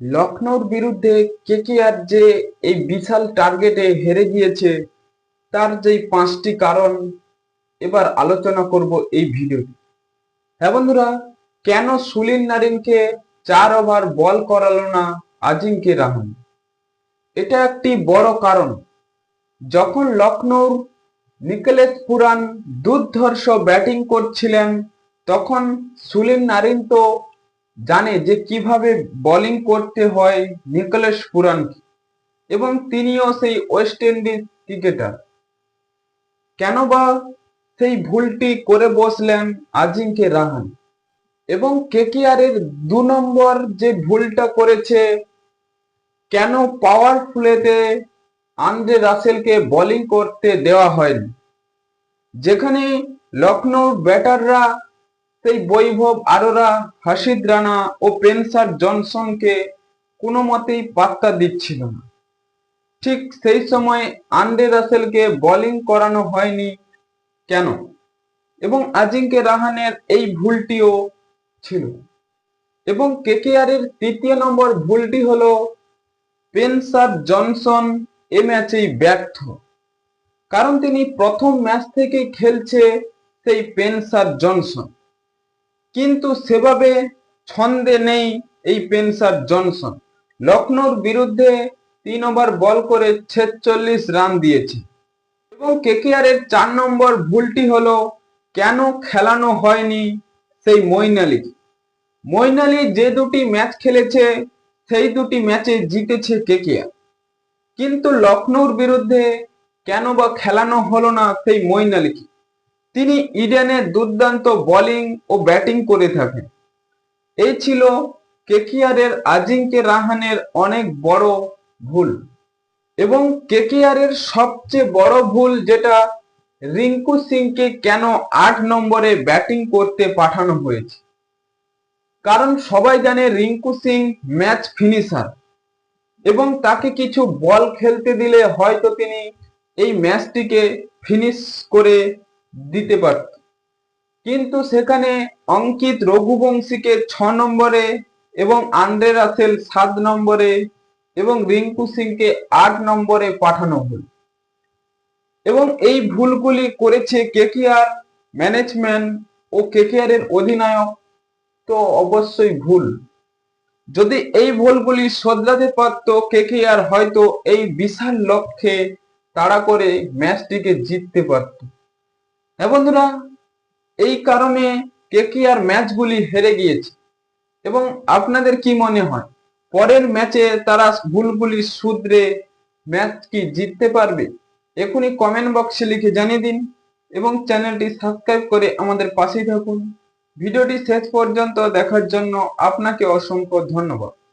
লখনৌর বিরুদ্ধে কেকেআর যে এই বিশাল টার্গেটে হেরে গিয়েছে, তার যেই পাঁচটি কারণ, এবার আলোচনা করব এই ভিডিওতে। হ্যাঁ বন্ধুরা, কেন সুনীল নারিনকে চার ওভার বল করালো না আজিঙ্কে রাহান এটা একটি বড় কারণ। যখন লখনৌর নিকলেশ পুরান দুর্ধর্ষ ব্যাটিং করছিলেন, তখন সুনীল নারিন তো জানে যে কীভাবে বোলিং করতে হয় নিকোলাস পুরানকে এবং তিনিও সেই ওয়েস্ট ইন্ডিজ ক্রিকেটার কেন বা সেই ভুলটি করে বসলেন আজিঙ্কে রাহান? এবং কেকেআর এর দু নম্বর যে ভুলটা করেছে, কেন পাওয়ার প্লেতে আন্দ্রে রাসেলকে বোলিং করতে দেওয়া হয়নি? যেখানে লখনৌর ব্যাটাররা সেই বৈভব আরোরা, হাসিদ রানা ও পেনসার জনসনকে কোনো মতেই পাত্তা দিচ্ছিল না। ঠিক সেই সময় আন্ডে রাসেলকে বোলিং করানো হয়নি কেন? এবং আজিঙ্কে রাহানের এই ভুলটিও ছিল। এবং কেকেআর এর তৃতীয় নম্বর ভুলটি হলো পেনসার জনসন এ ম্যাচেই ব্যর্থ। কারণ তিনি প্রথম ম্যাচ থেকেই খেলছে সেই পেনসার জনসন। কিন্তু সেভাবে ছন্দে নেই এই পেনসার জনসন। লখনৌর বিরুদ্ধে তিন ওভার বল করে ছেচল্লিশ রান দিয়েছে। এবং কেকেআর এর চার নম্বর ভুলটি হলো, কেন খেলানো হয়নি সেই মইন আলী যে দুটি ম্যাচ খেলেছে, সেই দুটি ম্যাচে জিতেছে কেকেআর। কিন্তু লখনৌর বিরুদ্ধে কেন বা খেলানো হলো না সেই মইন তিনি ইডেনে দুর্দান্ত বোলিং ও ব্যাটিং করে থাকেন। এই ছিল কেকিআর এর আজিঙ্কে রাহানের অনেক বড় ভুল এবং কেকেআর এর সবচেয়ে বড় ভুল যেটা রিঙ্কু সিংকে কেন আট নম্বরে ব্যাটিং করতে পাঠানো হয়েছে। কারণ সবাই জানে রিঙ্কু সিং ম্যাচ ফিনিশার এবং তাকে কিছু বল খেলতে দিলে হয়তো তিনি এই ম্যাচটিকে ফিনিশ করে দিতে পারত। কিন্তু সেখানে অঙ্কিত রঘুবংশীকে ছ নম্বরে এবং আন্দ্রে রাসেল সাত নম্বরে এবং রিঙ্কু সিংকে আট নম্বরে পাঠানো হল। এবং এই ভুলগুলি করেছে কেকেআর ম্যানেজমেন্ট ও কেকেআর এর অধিনায়ক। তো অবশ্যই ভুল। যদি এই ভুলগুলি শোধরাতে পারত, কেকেআর হয়তো এই বিশাল লক্ষ্যে তাড়া করে ম্যাচটিকে জিততে পারত। হ্যাঁ বন্ধুরা, এই কারণে কেকেআর ম্যাচগুলি হেরে গিয়েছে। এবং আপনাদের কি মনে হয়, পরের ম্যাচে তারা ভুলগুলি শুধরে ম্যাচ কি জিততে পারবে? এখনই কমেন্ট বক্সে লিখে জানিয়ে দিন এবং চ্যানেলটি সাবস্ক্রাইব করে আমাদের পাশেই থাকুন। ভিডিওটি শেষ পর্যন্ত দেখার জন্য আপনাকে অসংখ্য ধন্যবাদ।